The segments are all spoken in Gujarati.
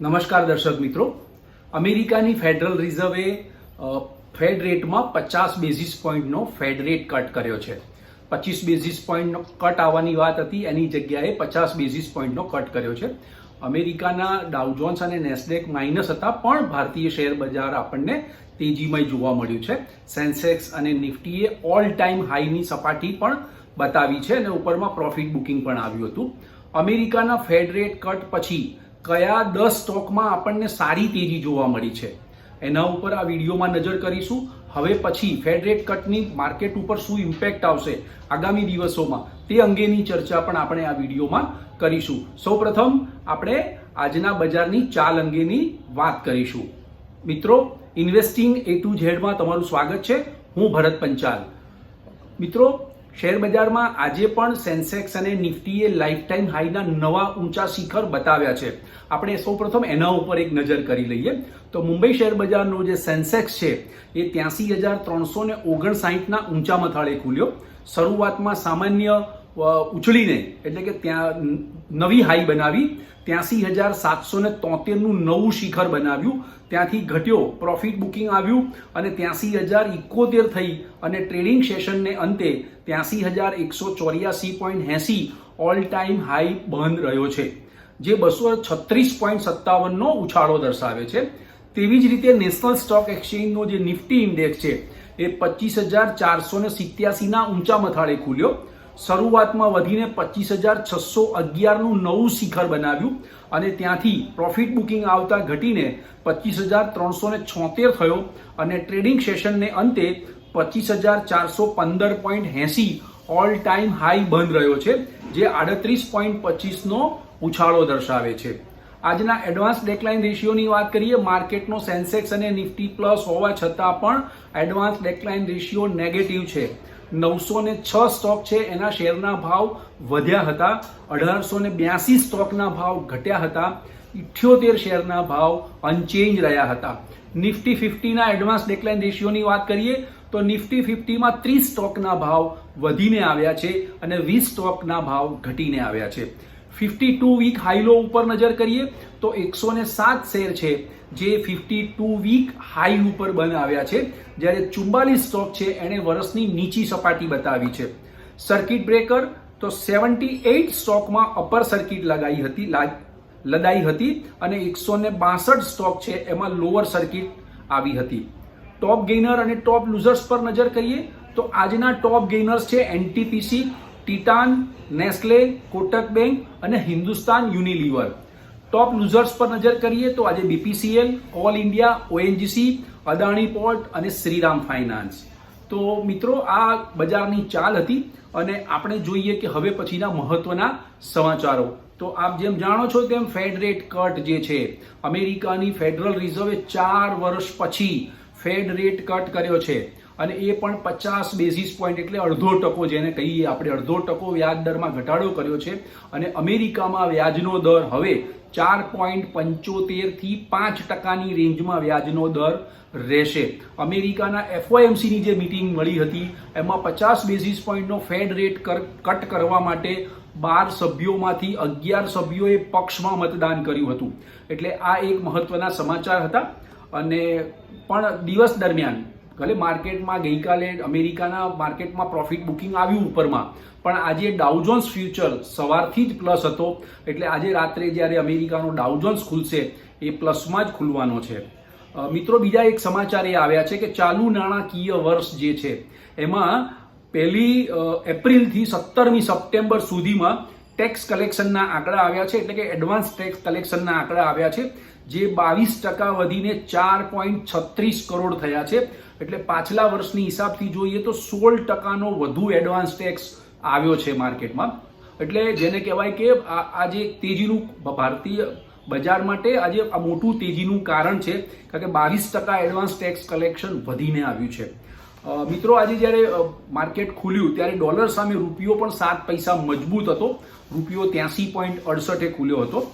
નમસ્કાર દર્શક મિત્રો. અમેરિકાની ફેડરલ રિઝર્વે ફેડ રેટમાં પચાસ બેઝિસ પોઈન્ટનો ફેડ રેટ કટ કર્યો છે. પચીસ બેઝિસ પોઈન્ટનો કટ આવવાની વાત હતી, એની જગ્યાએ પચાસ બેઝિસ પોઈન્ટનો કટ કર્યો છે. અમેરિકાના ડાઉજોન્સ અને નેસ્ડેક માઇનસ હતા, પણ ભારતીય શેર બજાર આપણને તેજીમય જોવા મળ્યું છે. સેન્સેક્સ અને નિફ્ટીએ ઓલ ટાઈમ હાઈની સપાટી પણ બતાવી છે અને ઉપરમાં પ્રોફિટ બુકિંગ પણ આવ્યું હતું. અમેરિકાના ફેડ રેટ કટ પછી કયા દસ સ્ટોકમાં આપણને સારી તેજી જોવા મળી છે. એના ઉપર આ વિડીયોમાં નજર કરીશું. હવે પછી ફેડ રેટ કટની માર્કેટ ઉપર શું ઇમ્પેક્ટ આવશે આગામી દિવસોમાં તે અંગેની ચર્ચા પણ આપણે આ વિડીયોમાં કરીશું. સૌપ્રથમ આપણે આજના બજારની ચાલ અંગેની વાત કરીશું. મિત્રો ઇન્વેસ્ટિંગ એ ટુ ઝેડમાં તમારું સ્વાગત છે. હું ભરત પંચાલ. મિત્રો શેર બજારમાં આજે પણ સેન્સેક્સ અને નિફ્ટીએ લાઈફ ટાઈમ હાઈના નવા ઊંચા શિખર બતાવ્યા છે. આપણે સૌપ્રથમ એના ઉપર એક નજર કરી લઈએ. તો મુંબઈ શેર બજારનો જે સેન્સેક્સ છે, એ ત્યાંસી હજાર ત્રણસો ને ઓગણસાઠના ઊંચા મથાળે ખુલ્યો. શરૂઆતમાં સામાન્ય ઉછળીને એટલે કે ત્યાં નવી હાઈ બનાવી, ત્યાંસી હજાર સાતસો ને તોતેરનું નવું શિખર બનાવ્યું. ત્યાંથી ઘટ્યો પ્રોફિટ બુકિંગ આવ્યું અને ત્યાંસી હજાર ઇકોતેર થઈ અને ટ્રેડિંગ સેશનને અંતે ત્યાંસી હજાર એકસો ચોર્યાસી પોઈન્ટ એંસી ઓલ ટાઈમ હાઈ બંધ રહ્યો છે. જે બસો છત્રીસ પોઈન્ટ સત્તાવનનો ઉછાળો દર્શાવે છે. તેવી જ રીતે નેશનલ સ્ટોક એક્સચેન્જનો જે નિફ્ટી ઇન્ડેક્સ છે, એ પચીસ હજાર ચારસો ને સિત્યાસીના ઊંચા મથાળે ખુલ્યો. શરૂઆતમાં વધીને પચીસ હજાર છસો અગિયારનું નવું શિખર બનાવ્યું અને ત્યાંથી પ્રોફિટ બુકિંગ આવતા ઘટીને પચીસ હજાર ત્રણસો ને છોતેર થયો અને ટ્રેડિંગ સેશનને અંતે પચીસ હજાર ચારસો પંદર પોઈન્ટ એંસી ઓલ ટાઈમ હાઈ બંધ રહ્યો છે, જે આડત્રીસ પોઈન્ટ પચીસનો ઉછાળો દર્શાવે છે. આજના એડવાન્સ ડેકલાઇન રેશિયોની વાત કરીએ માર્કેટનો સેન્સેક્સ અને નિફ્ટી પ્લસ હોવા છતાં પણ એડવાન્સ ડેકલાઇન રેશિયો નેગેટિવ છે. નવસો ને છ સ્ટોક છે. એના શેરના ભાવ વધ્યા હતા. અઢારસો ને બ્યાસી સ્ટોકના ભાવ ઘટ્યા હતા. ઇઠ્યોતેર શેરના ભાવ અનચેન્જ રહ્યા હતા. નિફ્ટી ફિફ્ટીના એડવાન્સ ડેકલાઇન રેશિયોની વાત કરીએ, તો નિફ્ટી ફિફ્ટીમાં ત્રીસ સ્ટોકના ભાવ વધીને આવ્યા છે અને વીસ સ્ટોકના ભાવ ઘટીને આવ્યા છે. ફિફ્ટી ટુ વીક હાઈલો ઉપર નજર કરીએ તો એકસો ને સાત શેર છે જે ફિફ્ટી ટુ વીક હાઈ ઉપર બંધ આવ્યા છે. જ્યારે ચુમ્બાલીસ સ્ટોક છે, એણે વર્ષની નીચી સપાટી બતાવી છે. સર્કિટ બ્રેકર તો સેવન્ટી એઇટ સ્ટોકમાં અપર સર્કિટ લગાઈ હતી લદાઈ હતી અને એકસો ને બાસઠ સ્ટોક છે, એમાં લોઅર સર્કિટ આવી હતી. ટોપ ગેઇનર અને ટોપ લૂઝર્સ પર નજર કરીએ તો આજના ટોપ ગેઇનર્સ છે, NTPC Titan, Nestle, Kotak bank અને હિન્દુસ્તાન યુનિલિવર. ટોપ લૂઝર્સ પર નજર કરીએ તો આજે BPCL oil India ONGC Adani port અને શ્રીરામ ફાઇનાન્સ. તો મિત્રો, આ બજારની ચાલ હતી અને આપણે જોઈએ કે હવે પછીના મહત્વના સમાચારો. તો આપ જેમ જાણો છો તેમ ફેડ રેટ કટ જે છે, અમેરિકાની ફેડરલ રિઝર્વે ચાર વર્ષ પછી ફેડ રેટ કટ કર્યો છે. અને એ પણ પચાસ બેઝિસ પોઈન્ટ એટલે અડધો ટકો, જેને કહીએ આપણે અડધો ટકો વ્યાજ દરમાં ઘટાડો કર્યો છે. અને અમેરિકામાં વ્યાજનો દર હવે ચાર પોઈન્ટ પંચોતેરથી પાંચ ટકાની રેન્જમાં વ્યાજનો દર રહેશે. અમેરિકાના એફઓએમસીની જે મિટિંગ મળી હતી, એમાં પચાસ બેઝિસ પોઈન્ટનો ફેડ રેટ કટ કરવા માટે બાર સભ્યોમાંથી અગિયાર સભ્યોએ પક્ષમાં મતદાન કર્યું હતું. એટલે આ એક મહત્વના સમાચાર હતા. અને પણ દિવસ દરમિયાન ભલે માર્કેટમાં ગઈકાલે અમેરિકાના માર્કેટમાં પ્રોફિટ બુકિંગ આવ્યું ઉપરમાં. પણ આજે ડાઉજોન્સ ફ્યુચર સવારથી જ પ્લસ હતો. એટલે આજે રાત્રે જ્યારે અમેરિકાનો ડાઉજોન્સ ખુલશે, એ પ્લસમાં જ ખુલવાનો છે. મિત્રો, બીજા એક સમાચાર એ આવ્યા છે કે ચાલુ નાણાકીય વર્ષ જે છે, એમાં પહેલી એપ્રિલથી સત્તરમી સપ્ટેમ્બર સુધીમાં ટેક્સ કલેક્શનના આંકડા આવ્યા છે. એટલે કે એડવાન્સ ટેક્સ કલેક્શનના આંકડા આવ્યા છે, જે બાવીસ ટકા વધીને ચાર પોઈન્ટ છત્રીસ કરોડ થયા છે. એટલે પાછલા વર્ષની હિસાબથી જોઈએ તો સોળ ટકાનો વધુ એડવાન્સ ટેક્સ આવ્યો છે માર્કેટમાં. એટલે જેને કહેવાય કે આ જે તેજીનું ભારતીય બજાર માટે આજે આ મોટું તેજીનું કારણ છે, કારણ કે બાવીસ ટકા એડવાન્સ ટેક્સ કલેક્શન વધીને આવ્યું છે. મિત્રો, આજે જ્યારે માર્કેટ ખુલ્યું ત્યારે ડોલર સામે રૂપિયો પણ સાત પૈસા મજબૂત હતો. રૂપિયો ત્યાંસી પોઈન્ટ અડસઠે ખુલ્યો હતો.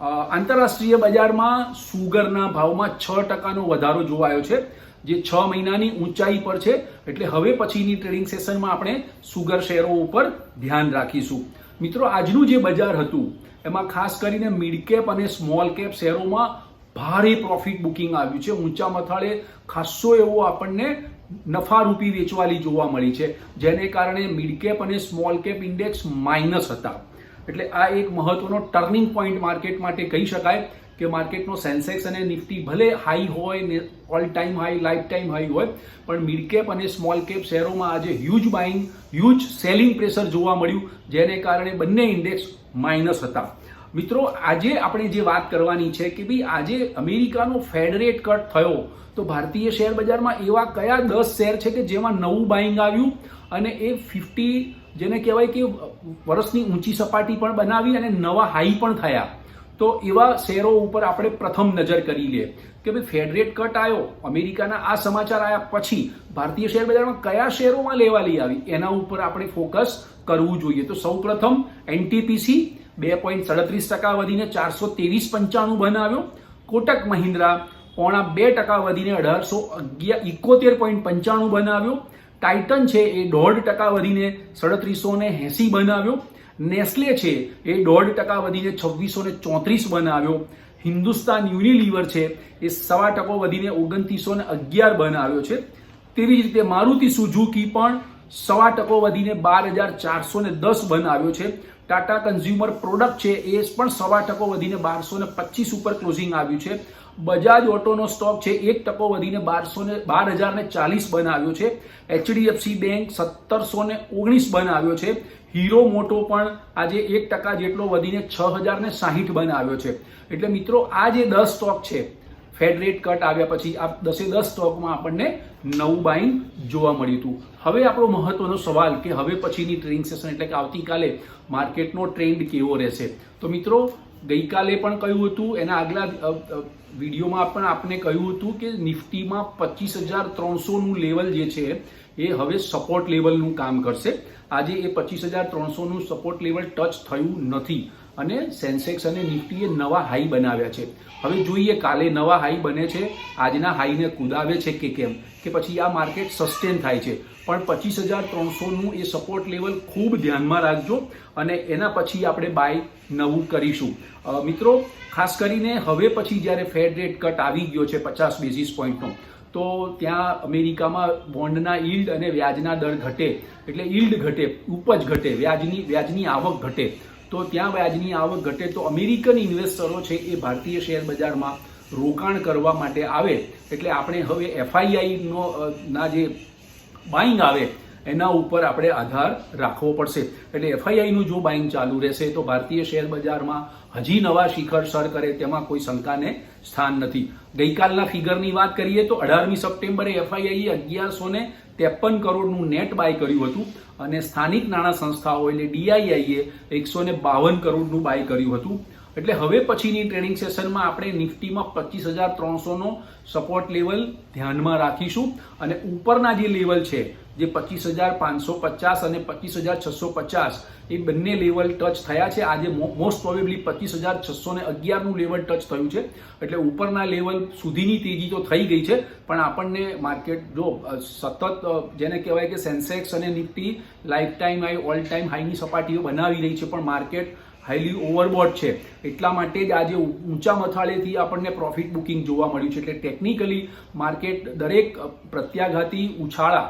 આંતરરાષ્ટ્રીય બજારમાં સુગરના ભાવમાં છ ટકાનો વધારો જોવાયો છે. જે છ મહિનાની ઊંચાઈ પર છે, એટલે હવે પછીની ટ્રેડિંગ સેશનમાં આપણે સુગર શેરો ઉપર ધ્યાન રાખીશું. મિત્રો, આજનું જે બજાર હતું, એમાં ખાસ કરીને મિડ કેપ અને સ્મોલ કેપ શેરોમાં ભારે પ્રોફિટ બુકિંગ આવ્યું છે. ઊંચા મથાળે ખાસો એવો આપણને નફારૂપી વેચવાલી જોવા મળી છે, જેને કારણે મિડ કેપ અને સ્મોલ કેપ ઇન્ડેક્સ માઇનસ હતા. એટલે આ એક મહત્વનો ટર્નિંગ પોઈન્ટ માર્કેટ માટે કહી શકાય કે માર્કેટનો સેન્સેક્સ અને નિફ્ટી ભલે હાઈ હોય ને all time high life time high હોય, પણ મિડ કેપ અને સ્મોલ કેપ શેરોમાં આજે huge buying huge selling pressure જોવા મળ્યું, જેને કારણે બંને ઇન્ડેક્સ માઇનસ હતા. મિત્રો, આજે આપણે જે વાત કરવાની છે કે ભાઈ, આજે અમેરિકાનો ફેડ રેટ કટ થયો, તો ભારતીય શેર બજારમાં એવા કયા દસ શેર છે કે જેમાં નવું બાઇંગ આવ્યું, અને એ ફિફ્ટી જેને કહેવાય કે વર્ષની ઊંચી સપાટી પણ બનાવી અને નવા હાઈ પણ થયા. તો એવા શેરો ઉપર આપણે પ્રથમ નજર કરી લઈએ કે ભાઈ ફેડરેટ કટ આવ્યો અમેરિકાના આ સમાચાર આવ્યા પછી ભારતીય શેર બજારમાં કયા શેરોમાં લેવાલી આવી, એના ઉપર આપણે ફોકસ કરવું જોઈએ. તો સૌ પ્રથમ એનટીપીસી બે પોઈન્ટ સડત્રીસ ટકા વધીને ચારસો ત્રેવીસ પંચાણું બનાવ્યો કોટક મહિન્દ્રા પોણા બે ટકા વધીને અઢારસો અગિયાર ઇકોતેર પોઈન્ટ પંચાણું બનાવ્યો ટાઇટન છે એ દોઢ ટકા વધીને સડત્રીસો ને એંસી બનાવ્યો નેસ્લે છે, એ દોઢ ટકા વધીને છવ્વીસો ને ચોત્રીસ બનાવ્યો હિન્દુસ્તાન યુનિલિવર છે, એ સવા ટકો વધીને ઓગણત્રીસો ને અગિયાર બનાવ્યો છે. તેવી જ રીતે મારુતિ સુઝુકી પણ સવા ટકો વધીને બાર હજાર ચારસો ને દસ બનાવ્યો છે. ટાટા કન્ઝ્યુમર પ્રોડક્ટ છે, એ પણ સવા ટકો વધીને બારસો ને પચીસ ઉપર ક્લોઝિંગ આવ્યું છે. બજાજ ઓટોનો સ્ટોક છે, એક ટકો વધીને બારસો ને, બાર હજાર ને ચાલીસ બનાવ્યો છે. એચડીએફસી બેંક સત્તરસો ને ઓગણીસ બનાવ્યો છે. હીરો મોટો પણ આજે એક ટકા જેટલો વધીને છ હજાર ને સાહીઠ બનાવ્યો છે. એટલે મિત્રો, આ જે દસ સ્ટોક છે ફેડ રેટ કટ આવ્યા પછી આ દસે દસ સ્ટોકમાં આપણને નવું બાઇંગ જોવા મળ્યું હતું. હવે આપણો મહત્વનો સવાલ કે હવે પછીની ટ્રેડિંગ સેશન એટલે કે આવતીકાલે માર્કેટનો ટ્રેન્ડ કેવો રહેશે? તો મિત્રો ગઈકાલે પણ કહ્યું હતું, એના આગલા વિડીયોમાં પણ આપણે કહ્યું હતું કે નિફ્ટીમાં પચીસ હજાર ત્રણસોનું લેવલ જે છે, એ હવે સપોર્ટ લેવલનું કામ કરશે. આજે એ પચીસ હજાર ત્રણસોનું સપોર્ટ લેવલ ટચ થયું નથી. અને સેન્સેક્સ અને નિફ્ટીએ નવા હાઈ બનાવ્યા છે. હવે જોઈએ કાલે નવા હાઈ બને છે. આજના હાઈને કુદાવે છે કે કેમ? કે પછી આ માર્કેટ સસ્ટેન થાય છે. પણ પચીસ હજાર ત્રણસોનું એ સપોર્ટ લેવલ ખૂબ ધ્યાનમાં રાખજો અને એના પછી આપણે બાય નવું કરીશું. મિત્રો, ખાસ કરીને હવે પછી જ્યારે ફેડ રેટ કટ આવી ગયો છે પચાસ બેઝિસ પોઈન્ટનો તો ત્યાં અમેરિકામાં બોન્ડના ઈલ્ડ અને વ્યાજના દર ઘટે. એટલે ઈલ્ડ ઘટે, ઉપજ ઘટે, વ્યાજની વ્યાજની આવક ઘટે. તો ત્યાં વ્યાજની આવક ઘટે તો અમેરિકન ઇન્વેસ્ટરો છે એ ભારતીય શેર બજારમાં રોકાણ કરવા માટે આવે. એટલે આપણે હવે એફઆઈઆઈનો ના જે બાઇંગ આવે, એના ઉપર આપણે આધાર રાખવો પડશે. એટલે એફઆઈઆઈનું જો બાઇંગ ચાલુ રહેશે તો ભારતીય શેર બજારમાં હજી નવા શિખર સર કરે તેમાં કોઈ શંકાને સ્થાન નથી. ગઈકાલના ફિગરની વાત કરીએ તો અઢારમી સપ્ટેમ્બરે એફઆઈઆઈએ અગિયારસો ને ત્રેપન કરોડનું નેટ બાય કર્યું હતું. અને સ્થાનિક નાણાં સંસ્થાઓ એટલે ડીઆઈઆઈએ એકસો ને બાવન કરોડનું બાય કર્યું હતું. એટલે હવે પછીની ટ્રેડિંગ સેશનમાં આપણે નિફ્ટીમાં પચીસ હજાર ત્રણસોનો સપોર્ટ લેવલ ધ્યાનમાં રાખીશું. અને ઉપરના જે લેવલ છે, જે પચીસ હજાર પાંચસો પચાસ અને પચીસ હજાર છસો પચાસ, એ બંને લેવલ ટચ થયા છે. આજે મોસ્ટ પ્રોબેબલી પચીસ હજાર છસો ને અગિયારનું લેવલ ટચ થયું છે. એટલે ઉપરના લેવલ સુધીની તેજી તો થઈ ગઈ છે. પણ આપણને માર્કેટ જો સતત જેને કહેવાય કે સેન્સેક્સ અને Nifty life time high all time હાઈની સપાટીઓ બનાવી રહી છે. પણ માર્કેટ હાઈલી ઓવરબોટ છે. એટલા માટે જ આજે ઊંચા મથાળેથી આપણને પ્રોફિટ બુકિંગ જોવા મળ્યું છે. એટલે ટેકનિકલી માર્કેટ દરેક પ્રત્યાઘાતી ઉછાળા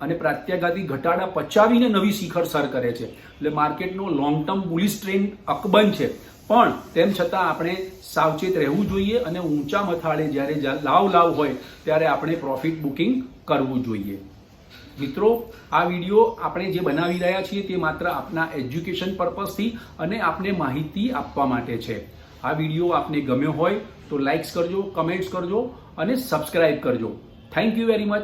અને પ્રત્યાઘાતી ઘટાડા પચાવીને નવી શિખર સર કરે છે. એટલે માર્કેટનો લોંગ ટર્મ બુલિશ ટ્રેન્ડ અકબંધ છે. પણ તેમ છતાં આપણે સાવચેત રહેવું જોઈએ અને ઊંચા મથાળે જ્યારે લાવ લાવ હોય ત્યારે આપણે પ્રોફિટ બુકિંગ કરવું જોઈએ. મિત્રો, આ વીડિયો આપણે જે બનાવી રહ્યા છીએ તે માત્ર આપના એજ્યુકેશન પર્પઝથી અને આપને માહિતી આપવા માટે છે. આ વીડિયો આપને ગમ્યો હોય તો લાઇક્સ કરજો, કમેન્ટ્સ કરજો અને સબસ્ક્રાઇબ કરજો. Thank you very much